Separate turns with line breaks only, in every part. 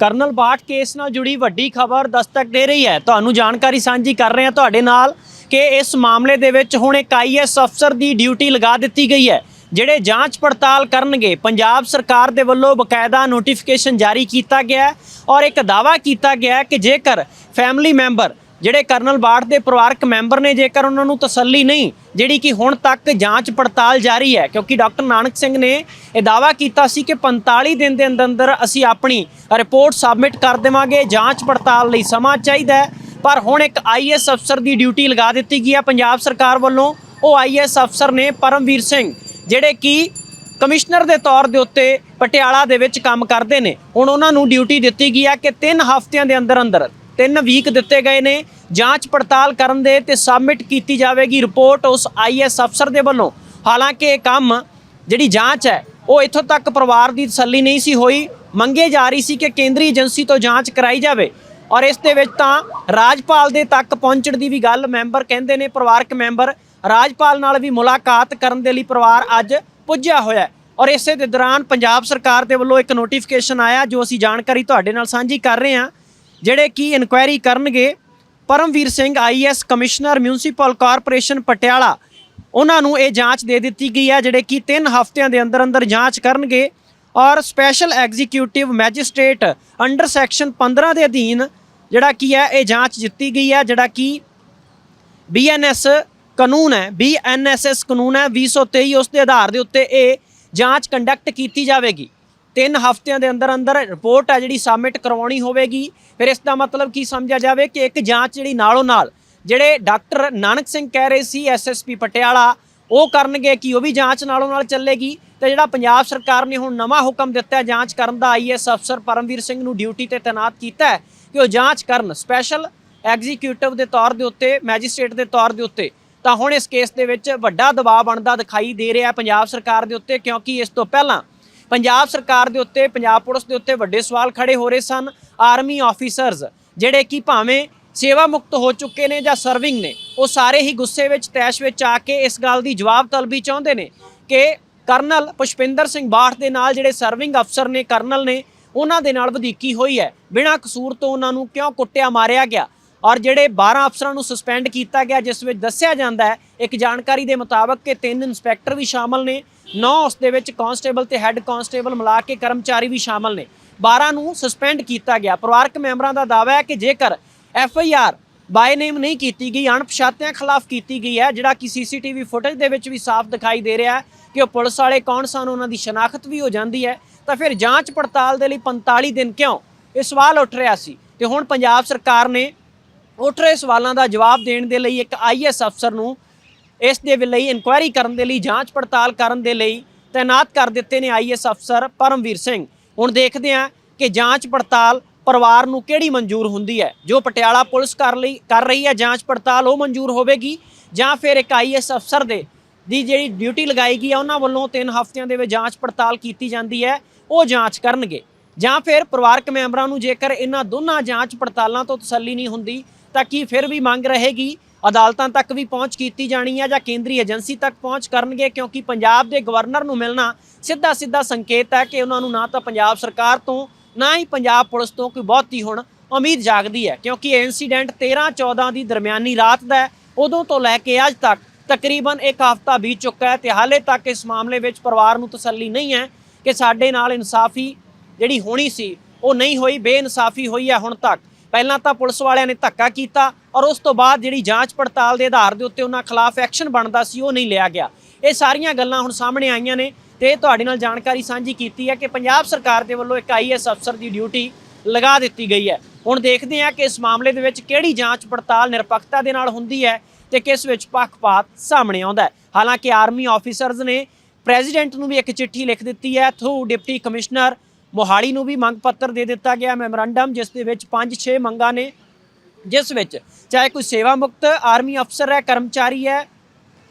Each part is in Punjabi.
ਕਰਨਲ ਬਾਠ ਕੇਸ ਨਾਲ ਜੁੜੀ ਵੱਡੀ ਖਬਰ ਦਸਤਕ ਦੇ ਰਹੀ ਹੈ। ਤੁਹਾਨੂੰ ਜਾਣਕਾਰੀ ਸਾਂਝੀ ਕਰ ਰਹੇ ਹਾਂ ਤੁਹਾਡੇ ਨਾਲ ਕਿ ਇਸ ਮਾਮਲੇ ਦੇ ਵਿੱਚ ਹੁਣ ਇੱਕ ਆਈਐਸ ਅਫਸਰ ਦੀ ਡਿਊਟੀ ਲਗਾ ਦਿੱਤੀ ਗਈ ਹੈ, ਜਿਹੜੇ ਜਾਂਚ ਪੜਤਾਲ ਕਰਨਗੇ। ਪੰਜਾਬ ਸਰਕਾਰ ਦੇ ਵੱਲੋਂ ਬਕਾਇਦਾ ਨੋਟੀਫਿਕੇਸ਼ਨ ਜਾਰੀ ਕੀਤਾ ਗਿਆ ਔਰ ਇੱਕ ਦਾਵਾ ਕੀਤਾ ਗਿਆ ਕਿ ਜੇਕਰ ਫੈਮਿਲੀ ਮੈਂਬਰ ਜਿਹੜੇ ਕਰਨਲ ਬਾਠ ਦੇ ਪਰਿਵਾਰਕ ਮੈਂਬਰ ਨੇ, ਜੇਕਰ ਉਹਨਾਂ ਨੂੰ ਤਸੱਲੀ ਨਹੀਂ, ਜਿਹੜੀ ਕਿ ਹੁਣ ਤੱਕ ਜਾਂਚ ਪੜਤਾਲ ਜਾਰੀ ਹੈ, ਕਿਉਂਕਿ ਡਾਕਟਰ ਨਾਨਕ ਸਿੰਘ ਨੇ ਇਹ ਦਾਵਾ ਕੀਤਾ ਸੀ ਕਿ 45 ਦਿਨ ਦੇ ਅੰਦਰ ਅੰਦਰ ਅਸੀਂ ਆਪਣੀ ਰਿਪੋਰਟ ਸਬਮਿਟ ਕਰ ਦੇਵਾਂਗੇ, ਜਾਂਚ ਪੜਤਾਲ ਲਈ ਸਮਾਂ ਚਾਹੀਦਾ ਹੈ। ਪਰ ਹੁਣ ਇੱਕ ਆਈਐਸ ਅਫਸਰ ਦੀ ਡਿਊਟੀ ਲਗਾ ਦਿੱਤੀ ਗਈ ਹੈ ਪੰਜਾਬ ਸਰਕਾਰ ਵੱਲੋਂ। ਉਹ ਆਈਐਸ ਅਫਸਰ ਨੇ ਪਰਮਵੀਰ ਸਿੰਘ, ਜਿਹੜੇ ਕਿ ਕਮਿਸ਼ਨਰ ਦੇ ਤੌਰ ਦੇ ਉੱਤੇ ਪਟਿਆਲਾ ਦੇ ਵਿੱਚ ਕੰਮ ਕਰਦੇ ਨੇ। ਹੁਣ ਉਹਨਾਂ ਨੂੰ ਡਿਊਟੀ ਦਿੱਤੀ ਗਈ ਹੈ ਕਿ 3 ਹਫ਼ਤਿਆਂ ਦੇ ਅੰਦਰ ਅੰਦਰ ਤਿੰਨ ਵੀਕ ਦਿੱਤੇ ਗਏ ਨੇ। ਜਾਂਚ ਪੜਤਾਲ ਕਰਨ ਦੇ ਤੇ ਸਬਮਿਟ ਕੀਤੀ ਜਾਵੇਗੀ ਰਿਪੋਰਟ ਉਸ ਆਈਐਸ ਅਫਸਰ ਦੇ ਵੱਲੋਂ। ਹਾਲਾਂਕਿ ਇਹ ਕੰਮ ਜਿਹੜੀ ਜਾਂਚ ਹੈ, ਉਹ ਇੱਥੋਂ ਤੱਕ ਪਰਿਵਾਰ ਦੀ ਤਸੱਲੀ ਨਹੀਂ ਸੀ ਹੋਈ। ਮੰਗੇ ਜਾ ਰਹੀ ਸੀ ਕਿ ਕੇਂਦਰੀ ਏਜੰਸੀ ਤੋਂ ਜਾਂਚ ਕਰਾਈ ਜਾਵੇ। ਔਰ ਇਸ ਦੇ ਵਿੱਚ ਤਾਂ ਰਾਜਪਾਲ ਦੇ ਤੱਕ ਪਹੁੰਚਣ ਦੀ ਵੀ ਗੱਲ ਮੈਂਬਰ ਕਹਿੰਦੇ ਨੇ, ਪਰਿਵਾਰਕ ਮੈਂਬਰ। ਰਾਜਪਾਲ ਨਾਲ ਵੀ ਮੁਲਾਕਾਤ ਕਰਨ ਦੇ ਲਈ ਪਰਿਵਾਰ ਅੱਜ ਪੁੱਜਿਆ ਹੋਇਆ ਔਰ ਇਸੇ ਦੇ ਦੌਰਾਨ ਪੰਜਾਬ ਸਰਕਾਰ ਦੇ ਵੱਲੋਂ ਇੱਕ ਨੋਟੀਫਿਕੇਸ਼ਨ ਆਇਆ, ਜੋ ਅਸੀਂ ਜਾਣਕਾਰੀ ਤੁਹਾਡੇ ਨਾਲ ਸਾਂਝੀ ਕਰ ਰਹੇ ਹਾਂ। ਜਿਹੜੇ ਕਿ ਇਨਕੁਆਇਰੀ ਕਰਨਗੇ, Paramvir Singh I S commissioner municipal corporation Patiala. ਉਹਨਾਂ ਨੂੰ ਇਹ ਜਾਂਚ ਦੇ ਦਿੱਤੀ ਗਈ ਹੈ, ਜਿਹੜੇ ਕਿ 3 ਹਫ਼ਤਿਆਂ ਦੇ ਅੰਦਰ ਅੰਦਰ ਜਾਂਚ ਕਰਨਗੇ ਔਰ special executive magistrate under section 15 ਦੇ ਅਧੀਨ ਜਿਹੜਾ ਕੀ ਹੈ, ਇਹ ਜਾਂਚ ਦਿੱਤੀ ਗਈ ਹੈ, ਜਿਹੜਾ ਕਿ ਬੀਐਨਐਸ ਕਾਨੂੰਨ ਹੈ ਬੀਐਨਐਸਐਸ ਕਾਨੂੰਨ ਹੈ 2023 ਉਸ ਦੇ ਆਧਾਰ ਦੇ ਉੱਤੇ ਇਹ ਜਾਂਚ ਕੰਡਕਟ ਕੀਤੀ ਜਾਵੇਗੀ। ਤਿੰਨ ਹਫ਼ਤਿਆਂ ਦੇ ਅੰਦਰ ਅੰਦਰ ਰਿਪੋਰਟ ਆ ਜਿਹੜੀ ਸਬਮਿਟ ਕਰਵਾਉਣੀ ਹੋਵੇਗੀ। ਫਿਰ ਇਸ ਦਾ ਮਤਲਬ ਕੀ ਸਮਝਿਆ ਜਾਵੇ ਕਿ ਇੱਕ ਜਾਂਚ ਜਿਹੜੀ ਨਾਲੋਂ ਨਾਲ ਜਿਹੜੇ ਡਾਕਟਰ ਨਾਨਕ ਸਿੰਘ ਕਹਿ ਰਹੇ ਸੀ ਐਸਐਸਪੀ ਪਟਿਆਲਾ, ਉਹ ਕਰਨਗੇ ਕਿ, ਉਹ ਵੀ ਜਾਂਚ ਨਾਲੋਂ ਨਾਲ ਚੱਲੇਗੀ। ਤੇ ਜਿਹੜਾ ਪੰਜਾਬ ਸਰਕਾਰ ਨੇ ਹੁਣ ਨਵਾਂ ਹੁਕਮ ਦਿੱਤਾ ਜਾਂਚ ਕਰਨ ਦਾ ਆਈਐਸ ਅਫਸਰ ਪਰਮਵੀਰ ਸਿੰਘ ਨੂੰ ਡਿਊਟੀ ਤੇ ਤਾਇਨਾਤ ਕੀਤਾ ਹੈ ਕਿ ਉਹ ਜਾਂਚ ਕਰਨ ਸਪੈਸ਼ਲ ਐਗਜ਼ੀਕਿਊਟਿਵ ਦੇ ਤੌਰ ਦੇ ਉੱਤੇ ਮੈਜਿਸਟ੍ਰੇਟ ਦੇ ਤੌਰ ਦੇ ਉੱਤੇ। ਤਾਂ ਹੁਣ ਇਸ ਕੇਸ ਦੇ ਵਿੱਚ ਵੱਡਾ ਦਬਾਅ ਬਣਦਾ ਦਿਖਾਈ ਦੇ ਰਿਹਾ ਪੰਜਾਬ ਸਰਕਾਰ ਦੇ ਉੱਤੇ, ਕਿਉਂਕਿ ਇਸ ਤੋਂ ਪਹਿਲਾਂ ਪੰਜਾਬ ਸਰਕਾਰ ਦੇ ਉੱਤੇ, ਪੰਜਾਬ ਪੁਲਿਸ ਦੇ ਉੱਤੇ ਵੱਡੇ ਸਵਾਲ ਖੜੇ ਹੋ ਰਹੇ ਸਨ। ਆਰਮੀ ਆਫੀਸਰਸ ਜਿਹੜੇ ਕਿ ਭਾਵੇਂ ਸੇਵਾ ਮੁਕਤ ਹੋ ਚੁੱਕੇ ਨੇ ਜਾਂ ਸਰਵਿੰਗ ਨੇ, ਉਹ ਸਾਰੇ ਹੀ ਗੁੱਸੇ ਵਿੱਚ, ਤੈਸ਼ ਵਿੱਚ ਆ ਕੇ ਇਸ ਗੱਲ ਦੀ ਜਵਾਬ ਤਲਬੀ ਚਾਹੁੰਦੇ ਨੇ ਕਿ ਕਰਨਲ ਪੁਸ਼ਪਿੰਦਰ ਸਿੰਘ ਬਾਠ ਦੇ ਨਾਲ ਜਿਹੜੇ ਸਰਵਿੰਗ ਅਫਸਰ ਨੇ, ਕਰਨਲ ਨੇ, ਉਹਨਾਂ ਦੇ ਨਾਲ ਵਧੀਕੀ ਹੋਈ ਹੈ। ਬਿਨਾਂ ਕਸੂਰ ਤੋਂ ਉਹਨਾਂ ਨੂੰ ਕਿਉਂ ਕੁੱਟਿਆ ਮਾਰਿਆ ਗਿਆ? ਔਰ ਜਿਹੜੇ 12 ਅਫਸਰਾਂ ਨੂੰ ਸਸਪੈਂਡ ਕੀਤਾ ਗਿਆ, ਜਿਸ ਵਿੱਚ ਦੱਸਿਆ ਜਾਂਦਾ ਹੈ, ਇੱਕ ਜਾਣਕਾਰੀ ਦੇ ਮੁਤਾਬਕ ਕਿ ਤਿੰਨ ਇੰਸਪੈਕਟਰ ਵੀ ਸ਼ਾਮਲ ਨੇ 9 ਉਸ ਦੇ ਵਿੱਚ ਕਾਂਸਟੇਬਲ ਤੇ ਹੈੱਡ ਕਾਂਸਟੇਬਲ ਮਿਲਾ ਕੇ ਕਰਮਚਾਰੀ ਵੀ ਸ਼ਾਮਲ ਨੇ। 12 ਨੂੰ ਸਸਪੈਂਡ ਕੀਤਾ ਗਿਆ। ਪਰਿਵਾਰਕ ਮੈਂਬਰਾਂ ਦਾ ਦਾਅਵਾ ਹੈ ਕਿ ਜੇਕਰ F I R by name ਨਹੀਂ ਕੀਤੀ ਗਈ, ਅਣਪਛਾਤਿਆਂ ਖਿਲਾਫ ਕੀਤੀ ਗਈ ਹੈ, ਜਿਹੜਾ ਕਿ ਸੀਸੀਟੀਵੀ ਫੁਟੇਜ ਦੇ ਵਿੱਚ ਵੀ ਸਾਫ਼ ਦਿਖਾਈ ਦੇ ਰਿਹਾ ਹੈ ਕਿ ਉਹ ਪੁਲਿਸ ਵਾਲੇ ਕੌਣ ਸਨ, ਉਹਨਾਂ ਦੀ ਸ਼ਨਾਖਤ ਵੀ ਹੋ ਜਾਂਦੀ ਹੈ। ਤਾਂ ਫਿਰ ਜਾਂਚ ਪੜਤਾਲ ਦੇ ਲਈ 45 ਦਿਨ ਕਿਉਂ? ਇਹ ਸਵਾਲ ਉੱਠ ਰਿਹਾ ਸੀ। ਤੇ ਹੁਣ ਪੰਜਾਬ ਸਰਕਾਰ ਨੇ ਉੱਠ ਰਹੇ ਸਵਾਲਾਂ ਦਾ ਜਵਾਬ ਦੇਣ ਦੇ ਲਈ ਇੱਕ ਆਈਐਸ ਅਫਸਰ ਨੂੰ ਇਸ ਦੇ ਲਈ ਇਨਕੁਆਇਰੀ ਕਰਨ ਦੇ ਲਈ, ਜਾਂਚ ਪੜਤਾਲ ਕਰਨ ਦੇ ਲਈ ਤਾਇਨਾਤ ਕਰ ਦਿੱਤੇ ਨੇ ਆਈਐਸ ਅਫਸਰ ਪਰਮਵੀਰ ਸਿੰਘ। ਹੁਣ ਦੇਖਦੇ ਹਾਂ ਕਿ ਜਾਂਚ ਪੜਤਾਲ ਪਰਿਵਾਰ ਨੂੰ ਕਿਹੜੀ ਮਨਜ਼ੂਰ ਹੁੰਦੀ ਹੈ। ਜੋ ਪਟਿਆਲਾ ਪੁਲਿਸ ਕਰ ਲਈ, ਕਰ ਰਹੀ ਹੈ ਜਾਂਚ ਪੜਤਾਲ, ਉਹ ਮਨਜ਼ੂਰ ਹੋਵੇਗੀ ਜਾਂ ਫਿਰ ਇੱਕ ਆਈਐਸ ਅਫਸਰ ਦੇ ਦੀ ਜਿਹੜੀ ਡਿਊਟੀ ਲਗਾਈ ਗਈ ਹੈ ਉਹਨਾਂ ਵੱਲੋਂ 3 ਹਫ਼ਤਿਆਂ ਦੇ ਵਿੱਚ ਜਾਂਚ ਪੜਤਾਲ ਕੀਤੀ ਜਾਂਦੀ ਹੈ, ਉਹ ਜਾਂਚ ਕਰਨਗੇ। ਜਾਂ ਫਿਰ ਪਰਿਵਾਰਕ ਮੈਂਬਰਾਂ ਨੂੰ ਜੇਕਰ ਇਹਨਾਂ ਦੋਨਾਂ ਜਾਂਚ ਪੜਤਾਲਾਂ ਤੋਂ ਤਸੱਲੀ ਨਹੀਂ ਹੁੰਦੀ ਤਾਂ ਕੀ ਫਿਰ ਵੀ ਮੰਗ ਰਹੇਗੀ। ਅਦਾਲਤਾਂ ਤੱਕ ਵੀ ਪਹੁੰਚ ਕੀਤੀ ਜਾਣੀ ਹੈ ਜਾਂ ਕੇਂਦਰੀ ਏਜੰਸੀ ਤੱਕ ਪਹੁੰਚ ਕਰਨਗੇ, ਕਿਉਂਕਿ ਪੰਜਾਬ ਦੇ ਗਵਰਨਰ ਨੂੰ ਮਿਲਣਾ ਸਿੱਧਾ ਸਿੱਧਾ ਸੰਕੇਤ ਹੈ ਕਿ ਉਹਨਾਂ ਨੂੰ ਨਾ ਤਾਂ ਪੰਜਾਬ ਸਰਕਾਰ ਤੋਂ, ਨਾ ਹੀ ਪੰਜਾਬ ਪੁਲਿਸ ਤੋਂ ਕੋਈ ਬਹੁਤੀ ਹੁਣ ਉਮੀਦ ਜਾਗਦੀ ਹੈ, ਕਿਉਂਕਿ ਇਹ ਇਨਸੀਡੈਂਟ 13 14 ਦੀ ਦਰਮਿਆਨੀ ਰਾਤ ਦਾ ਹੈ। ਉਦੋਂ ਤੋਂ ਲੈ ਕੇ ਅੱਜ ਤੱਕ ਤਕਰੀਬਨ ਇੱਕ ਹਫ਼ਤਾ ਬੀਤ ਚੁੱਕਾ ਹੈ ਤੇ ਹਾਲੇ ਤੱਕ ਇਸ ਮਾਮਲੇ ਵਿੱਚ ਪਰਿਵਾਰ ਨੂੰ ਤਸੱਲੀ ਨਹੀਂ ਹੈ ਕਿ ਸਾਡੇ ਨਾਲ ਇਨਸਾਫੀ ਜਿਹੜੀ ਹੋਣੀ ਸੀ, ਉਹ ਨਹੀਂ ਹੋਈ, ਬੇਇਨਸਾਫੀ ਹੋਈ ਹੈ ਹੁਣ ਤੱਕ। ਪਹਿਲਾਂ ਤਾਂ ਪੁਲਿਸ ਵਾਲਿਆਂ ਨੇ ਧੱਕਾ ਕੀਤਾ ਔਰ ਉਸ ਤੋਂ ਬਾਅਦ ਜਿਹੜੀ ਜਾਂਚ ਪੜਤਾਲ ਦੇ ਆਧਾਰ ਦੇ ਉੱਤੇ ਉਹਨਾਂ ਖਿਲਾਫ ਐਕਸ਼ਨ ਬਣਦਾ ਸੀ, ਉਹ ਨਹੀਂ ਲਿਆ ਗਿਆ। ਇਹ ਸਾਰੀਆਂ ਗੱਲਾਂ ਹੁਣ ਸਾਹਮਣੇ ਆਈਆਂ ਨੇ ਤੇ ਤੁਹਾਡੇ ਨਾਲ ਜਾਣਕਾਰੀ ਸਾਂਝੀ ਕੀਤੀ ਹੈ ਕਿ ਪੰਜਾਬ ਸਰਕਾਰ ਦੇ ਵੱਲੋਂ ਇੱਕ ਆਈਐਸ ਅਫਸਰ ਦੀ ਡਿਊਟੀ ਲਗਾ ਦਿੱਤੀ ਗਈ ਹੈ। ਹੁਣ ਦੇਖਦੇ ਹਾਂ ਕਿ ਇਸ ਮਾਮਲੇ ਦੇ ਵਿੱਚ ਕਿਹੜੀ ਜਾਂਚ ਪੜਤਾਲ ਨਿਰਪੱਖਤਾ ਦੇ ਨਾਲ ਹੁੰਦੀ ਹੈ ਤੇ ਕਿਸ ਵਿੱਚ ਪੱਖਪਾਤ ਸਾਹਮਣੇ ਆਉਂਦਾ ਹਾਲਾਂਕਿ ਆਰਮੀ ਆਫੀਸਰਸ ਨੇ ਪ੍ਰੈਜ਼ੀਡੈਂਟ ਨੂੰ ਵੀ ਇੱਕ ਚਿੱਠੀ ਲਿਖ ਦਿੱਤੀ ਹੈ, ਥਰੂ ਡਿਪਟੀ ਕਮਿਸ਼ਨਰ ਮੋਹਾਲੀ ਨੂੰ ਵੀ ਮੰਗ ਪੱਤਰ ਦੇ ਦਿੱਤਾ ਗਿਆ ਮੈਮੋਰੰਡਮ, ਜਿਸ ਦੇ ਵਿੱਚ 5-6 ਮੰਗਾਂ ਨੇ, ਜਿਸ ਵਿੱਚ ਚਾਹੇ ਕੋਈ ਸੇਵਾ ਮੁਕਤ ਆਰਮੀ ਅਫਸਰ ਹੈ, ਕਰਮਚਾਰੀ ਹੈ,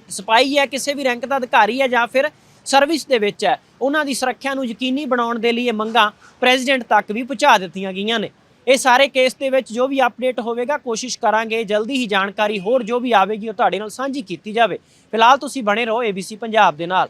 ਸਿਪਾਹੀ ਹੈ, ਕਿਸੇ ਵੀ ਰੈਂਕ ਦਾ ਅਧਿਕਾਰੀ ਹੈ ਜਾਂ ਫਿਰ ਸਰਵਿਸ ਦੇ ਵਿੱਚ ਹੈ, ਉਹਨਾਂ ਦੀ ਸੁਰੱਖਿਆ ਨੂੰ ਯਕੀਨੀ ਬਣਾਉਣ ਦੇ ਲਈ ਇਹ ਮੰਗਾਂ ਪ੍ਰੈਜ਼ੀਡੈਂਟ ਤੱਕ ਵੀ ਪਹੁੰਚਾ ਦਿੱਤੀਆਂ ਗਈਆਂ ਨੇ। ਇਹ ਸਾਰੇ ਕੇਸ ਦੇ ਵਿੱਚ ਜੋ ਵੀ ਅਪਡੇਟ ਹੋਵੇਗਾ, ਕੋਸ਼ਿਸ਼ ਕਰਾਂਗੇ ਜਲਦੀ ਹੀ ਜਾਣਕਾਰੀ ਹੋਰ ਜੋ ਵੀ ਆਵੇਗੀ ਉਹ ਤੁਹਾਡੇ ਨਾਲ ਸਾਂਝੀ ਕੀਤੀ ਜਾਵੇ। ਫਿਲਹਾਲ ਤੁਸੀਂ ਬਣੇ ਰਹੋ ABC ਪੰਜਾਬ ਦੇ ਨਾਲ।